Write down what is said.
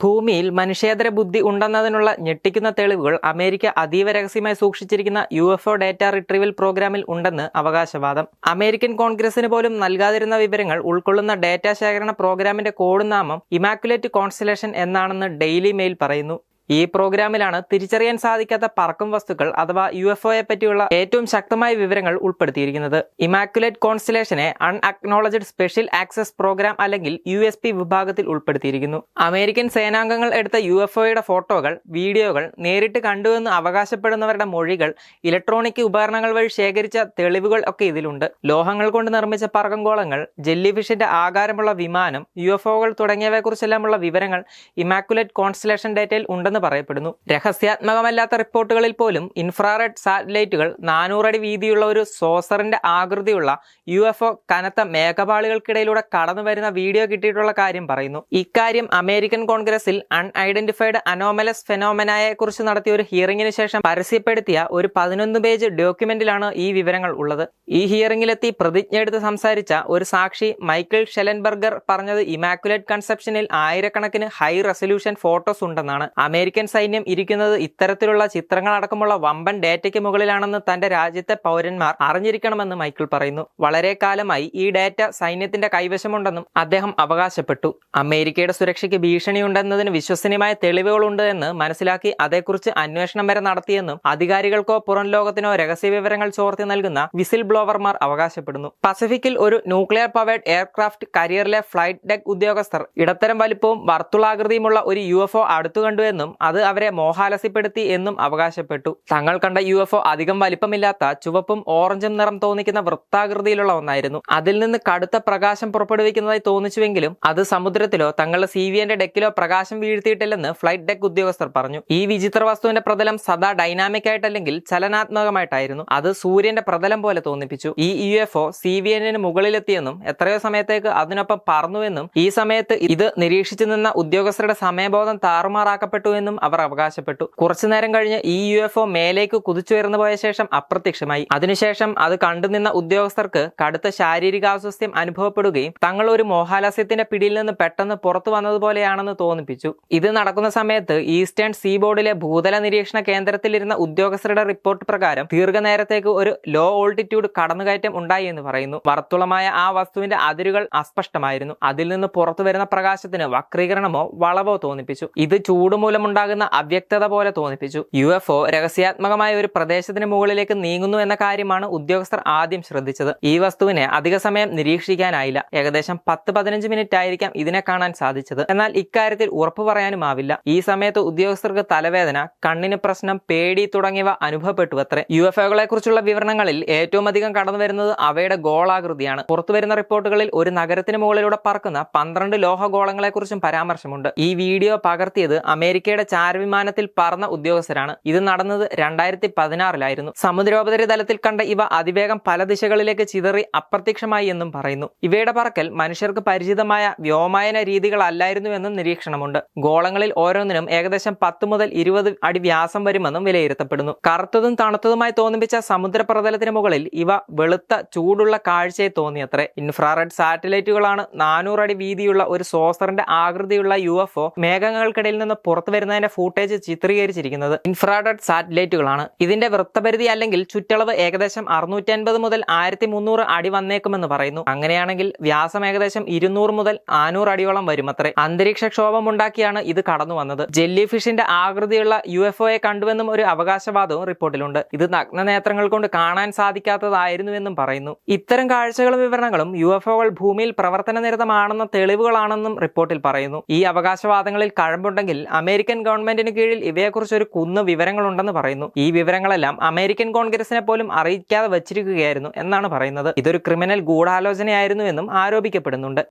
ഭൂമിയിൽ മനുഷ്യേതര ബുദ്ധി ഉണ്ടെന്നതിനുള്ള ഞെട്ടിക്കുന്ന തെളിവുകൾ അമേരിക്ക അതീവ രഹസ്യമായി സൂക്ഷിച്ചിരിക്കുന്ന U F O data retrieval പ്രോഗ്രാമിൽ ഉണ്ടെന്ന് അവകാശവാദം. അമേരിക്കൻ കോൺഗ്രസിന് പോലും നൽകാതിരുന്ന വിവരങ്ങൾ ഉൾക്കൊള്ളുന്ന ഡാറ്റ ശേഖരണ പ്രോഗ്രാമിന്റെ കോഡ് നാമം ഇമാക്കുലേറ്റ് കോൺസ്റ്റലേഷൻ എന്നാണെന്ന് ഡെയിലി മെയിൽ പറയുന്നു. ഈ പ്രോഗ്രാമിലാണ് തിരിച്ചറിയാൻ സാധിക്കാത്ത പറക്കും വസ്തുക്കൾ അഥവാ യു എഫ് ഒയെ പറ്റിയുള്ള ഏറ്റവും ശക്തമായ വിവരങ്ങൾ ഉൾപ്പെടുത്തിയിരിക്കുന്നത്. ഇമാക്കുലേറ്റ് കോൺസ്റ്റലേഷനെ അൺഅക്നോളജ്ഡ് സ്പെഷ്യൽ ആക്സസ് പ്രോഗ്രാം അല്ലെങ്കിൽ യു എസ് പി വിഭാഗത്തിൽ ഉൾപ്പെടുത്തിയിരിക്കുന്നു. അമേരിക്കൻ സേനാംഗങ്ങൾ എടുത്ത യു എഫ് ഒയുടെ ഫോട്ടോകൾ വീഡിയോകൾ നേരിട്ട് കണ്ടുവെന്ന് അവകാശപ്പെടുന്നവരുടെ മൊഴികൾ ഇലക്ട്രോണിക് ഉപകരണങ്ങൾ വഴി ശേഖരിച്ച തെളിവുകൾ ഒക്കെ ഇതിലുണ്ട്. ലോഹങ്ങൾ കൊണ്ട് നിർമ്മിച്ച പറക്കങ്കോളങ്ങൾ ജെല്ലി ഫിഷിന്റെ ആകാരമുള്ള വിമാനം യു എഫ് ഒകൾ തുടങ്ങിയവയെക്കുറിച്ചെല്ലാമുള്ള വിവരങ്ങൾ ഇമാക്കുലേറ്റ് കോൺസ്റ്റലേഷൻ ഡേറ്റയിൽ ഉണ്ടെന്ന് പറയപ്പെടുന്നു. രഹസ്യാത്മകമല്ലാത്ത റിപ്പോർട്ടുകളിൽ പോലും ഇൻഫ്രാറെഡ് സാറ്റലൈറ്റുകൾ നാനൂറടി വീതിയുള്ള ഒരു സോസറിന്റെ ആകൃതിയുള്ള യു എഫ് ഒ കനത്ത മേഘപാളികൾക്കിടയിലൂടെ കടന്നു വരുന്ന വീഡിയോ കിട്ടിയിട്ടുള്ള കാര്യം പറയുന്നു. ഇക്കാര്യം അമേരിക്കൻ കോൺഗ്രസിൽ അൺഐഡന്റിഫൈഡ് അനോമലസ് ഫെനോമനായെ കുറിച്ച് നടത്തിയ ഒരു ഹിയറിംഗിന് ശേഷം പരസ്യപ്പെടുത്തിയ ഒരു പതിനൊന്ന് പേജ് ഡോക്യുമെന്റിലാണ് ഈ വിവരങ്ങൾ ഉള്ളത്. ഈ ഹിയറിംഗിലെത്തി പ്രതിജ്ഞ എടുത്ത് സംസാരിച്ച ഒരു സാക്ഷി മൈക്കിൾ ഷെലൻബർഗർ പറഞ്ഞത് ഇമാക്കുലേറ്റ് കൺസെപ്ഷനിൽ ആയിരക്കണക്കിന് ഹൈ റെസൊല്യൂഷൻ ഫോട്ടോസ് ഉണ്ടെന്നാണ്. അമേരിക്കൻ സൈന്യം ഇരിക്കുന്നത് ഇത്തരത്തിലുള്ള ചിത്രങ്ങൾ അടക്കമുള്ള വമ്പൻ ഡേറ്റയ്ക്ക് മുകളിലാണെന്ന് തന്റെ രാജ്യത്തെ പൗരന്മാർ അറിഞ്ഞിരിക്കണമെന്ന് മൈക്കിൾ പറയുന്നു. വളരെ കാലമായി ഈ ഡേറ്റ സൈന്യത്തിന്റെ കൈവശമുണ്ടെന്നും അദ്ദേഹം അവകാശപ്പെട്ടു. അമേരിക്കയുടെ സുരക്ഷയ്ക്ക് ഭീഷണിയുണ്ടെന്നതിന് വിശ്വസനീയമായ തെളിവുകളുണ്ട് എന്ന് മനസ്സിലാക്കി അതേക്കുറിച്ച് അന്വേഷണം വരെ നടത്തിയെന്നും അധികാരികൾക്കോ പുറം ലോകത്തിനോ രഹസ്യ വിവരങ്ങൾ ചോർത്തി നൽകുന്ന വിസിൽ ബ്ലോവർമാർ അവകാശപ്പെടുന്നു. പസഫിക്കിൽ ഒരു ന്യൂക്ലിയർ പവേർഡ് എയർക്രാഫ്റ്റ് കരിയറിലെ ഫ്ലൈറ്റ് ഡെക്ക് ഉദ്യോഗസ്ഥർ ഇടത്തരം വലിപ്പവും വർത്തുളാകൃതിയുമുള്ള ഒരു യു എഫ് ഒ അടുത്തു കണ്ടുവെന്നും അത് അവരെ മോഹാലസ്യപ്പെടുത്തി എന്നും അവകാശപ്പെട്ടു. തങ്ങൾ കണ്ട യു എഫ് ഒ അധികം വലിപ്പമില്ലാത്ത ചുവപ്പും ഓറഞ്ചും നിറം തോന്നിക്കുന്ന വൃത്താകൃതിയിലുള്ള ഒന്നായിരുന്നു. അതിൽ നിന്ന് കടുത്ത പ്രകാശം പുറപ്പെടുവിക്കുന്നതായി തോന്നിച്ചുവെങ്കിലും അത് സമുദ്രത്തിലോ തങ്ങളുടെ സി വി എന്റെ ഡെക്കിലോ പ്രകാശം വീഴ്ത്തിയിട്ടില്ലെന്ന് ഫ്ലൈറ്റ് ഡെക്ക് ഉദ്യോഗസ്ഥർ പറഞ്ഞു. ഈ വിചിത്ര വസ്തുവിന്റെ പ്രതലം സദാ ഡൈനാമിക് ആയിട്ടല്ലെങ്കിൽ ചലനാത്മകമായിട്ടായിരുന്നു. അത് സൂര്യന്റെ പ്രതലം പോലെ തോന്നിപ്പിച്ചു. ഈ U F O C V എന്നിന് മുകളിലെത്തിയെന്നും എത്രയോ സമയത്തേക്ക് അതിനൊപ്പം പറന്നുവെന്നും ഈ സമയത്ത് ഇത് നിരീക്ഷിച്ചു നിന്ന ഉദ്യോഗസ്ഥരുടെ സമയബോധം താറുമാറാക്കപ്പെട്ടു എന്നും അവർ അവകാശപ്പെട്ടു. കുറച്ചു നേരം കഴിഞ്ഞ് ഈ യു എഫ് ഒ മേലേക്ക് കുതിച്ചുയർന്നു പോയ ശേഷം അപ്രത്യക്ഷമായി. അതിനുശേഷം അത് കണ്ടുനിന്ന ഉദ്യോഗസ്ഥർക്ക് കടുത്ത ശാരീരികാസ്വസ്ഥ്യം അനുഭവപ്പെടുകയും തങ്ങൾ ഒരു മോഹാലസ്യത്തിന്റെ പിടിയിൽ നിന്ന് പെട്ടെന്ന് പുറത്തു വന്നതുപോലെയാണെന്ന് തോന്നിപ്പിച്ചു. ഇത് നടക്കുന്ന സമയത്ത് ഈസ്റ്റേൺ സീ ബോർഡിലെ ഭൂതല നിരീക്ഷണ കേന്ദ്രത്തിലിരുന്ന ഉദ്യോഗസ്ഥരുടെ റിപ്പോർട്ട് പ്രകാരം ദീർഘനേരത്തേക്ക് ഒരു ലോ ഓൾട്ടിറ്റ്യൂഡ് കടന്നുകയറ്റം ഉണ്ടായി എന്ന് പറയുന്നു. വർത്തുളമായ ആ വസ്തുവിന്റെ അതിരുകൾ അസ്പഷ്ടമായിരുന്നു. അതിൽ നിന്ന് പുറത്തു വരുന്ന പ്രകാശത്തിന് വക്രീകരണമോ വളവോ തോന്നിപ്പിച്ചു. ഇത് ചൂട് മൂലമുണ്ടാകുന്ന അവ്യക്തത പോലെ തോന്നിപ്പിച്ചു. യു എഫ് ഒ രഹസ്യാത്മകമായ ഒരു പ്രദേശത്തിന് മുകളിലേക്ക് നീങ്ങുന്നു എന്ന കാര്യമാണ് ഉദ്യോഗസ്ഥർ ആദ്യം ശ്രദ്ധിച്ചത്. ഈ വസ്തുവിനെ അധിക സമയം നിരീക്ഷിക്കാനായില്ല. ഏകദേശം പത്ത് പതിനഞ്ച് മിനിറ്റ് ആയിരിക്കാം ഇതിനെ കാണാൻ സാധിച്ചത്. എന്നാൽ ഇക്കാര്യത്തിൽ ഉറപ്പു പറയാനുമാവില്ല. ഈ സമയത്ത് ഉദ്യോഗസ്ഥർക്ക് തലവേദന കണ്ണിന് പ്രശ്നം പേടി തുടങ്ങിയവ അനുഭവപ്പെട്ടു അത്രേ യു എഫ് ഒകളെ കുറിച്ചുള്ള വിവരണങ്ങളിൽ ഏറ്റവും അധികം കടന്നു വരുന്നത് അവയുടെ ഗോളാകൃതിയാണ്. പുറത്തുവരുന്ന റിപ്പോർട്ടുകളിൽ ഒരു നഗരത്തിന് മുകളിലൂടെ പറക്കുന്ന പന്ത്രണ്ട് ലോഹഗോളങ്ങളെ കുറിച്ചും പരാമർശമുണ്ട്. ഈ വീഡിയോ പകർത്തിയത് അമേരിക്കയുടെ ചാരവിമാനത്തിൽ പറന്ന ഉദ്യോഗസ്ഥരാണ്. ഇത് നടന്നത് രണ്ടായിരത്തി പതിനാറിലായിരുന്നു സമുദ്രോപരിതലത്തിൽ കണ്ട ഇവ അതിവേഗം പല ദിശകളിലേക്ക് ചിതറി അപ്രത്യക്ഷമായി എന്നും പറയുന്നു. ഇവയുടെ പറക്കൽ മനുഷ്യർക്ക് പരിചിതമായ വ്യോമായന രീതികളല്ലായിരുന്നുവെന്നും നിരീക്ഷണമുണ്ട്. ഗോളങ്ങളിൽ ഓരോന്നിനും ഏകദേശം പത്ത് മുതൽ ഇരുപത് അടി വ്യാസം വരുമെന്നും വിലയിരുത്തപ്പെടുന്നു. കറുത്തതും തണുത്തതുമായി തോന്നിപ്പിച്ച സമുദ്രപ്രതലത്തിന് മുകളിൽ ഇവ വെളുത്ത ചൂടുള്ള കാഴ്ചയെ തോന്നിയത്രേ. ഇൻഫ്രാറെഡ് സാറ്റലൈറ്റുകളാണ് നാനൂറ് അടി വീതിയുള്ള ഒരു സോസറിന്റെ ആകൃതിയുള്ള യു മേഘങ്ങൾക്കിടയിൽ നിന്ന് പുറത്തു വരുന്നതിന്റെ ഫൂട്ടേജ് ചിത്രീകരിച്ചിരിക്കുന്നത് ഇൻഫ്രാറെഡ് സാറ്റലൈറ്റുകളാണ് ഇതിന്റെ വൃത്തപരിധി അല്ലെങ്കിൽ ചുറ്റളവ് ഏകദേശം അറുന്നൂറ്റി അൻപത് മുതൽ ആയിരത്തി മുന്നൂറ് അടി വന്നേക്കുമെന്ന് പറയുന്നു. അങ്ങനെയാണെങ്കിൽ വ്യാസം ഏകദേശം ഇരുന്നൂറ് മുതൽ നാനൂറ് അടിയോളം വരുമത്രേ. അന്തരീക്ഷ ക്ഷോഭം ഉണ്ടാക്കിയാണ് ഇത് കടന്നു വന്നത്. ജെല്ലി ഫിഷിന്റെ ആകൃതിയുള്ള യു എഫ് ഒയെ കണ്ടുവെന്നും ഒരു അവകാശവാദവും റിപ്പോർട്ടിലുണ്ട്. ഇത് നഗ്നനേത്രങ്ങൾ കൊണ്ട് കാണാൻ സാധിക്കാത്തതായിരുന്നുവെന്നും പറയുന്നു. ഇത്തരം കാഴ്ചകളും വിവരണങ്ങളും യു എഫ് ഒകൾ ഭൂമിയിൽ പ്രവർത്തന നിരതമാണെന്ന തെളിവുകളാണെന്നും റിപ്പോർട്ടിൽ പറയുന്നു. ഈ അവകാശവാദങ്ങളിൽ കഴമ്പുണ്ടെങ്കിൽ ഗവൺമെന്റിന് കീഴിൽ ഇവയെക്കുറിച്ച് ഒരു കുന്ന് വിവരങ്ങളുണ്ടെന്ന് പറയുന്നു. ഈ വിവരങ്ങളെല്ലാം അമേരിക്കൻ കോൺഗ്രസിനെ പോലും അറിയിക്കാതെ വച്ചിരിക്കുകയായിരുന്നു എന്നാണ് പറയുന്നത്. ഇതൊരു ക്രിമിനൽ ഗൂഢാലോചനയായിരുന്നു എന്നും ആരോപിക്കപ്പെടുന്നുണ്ട്.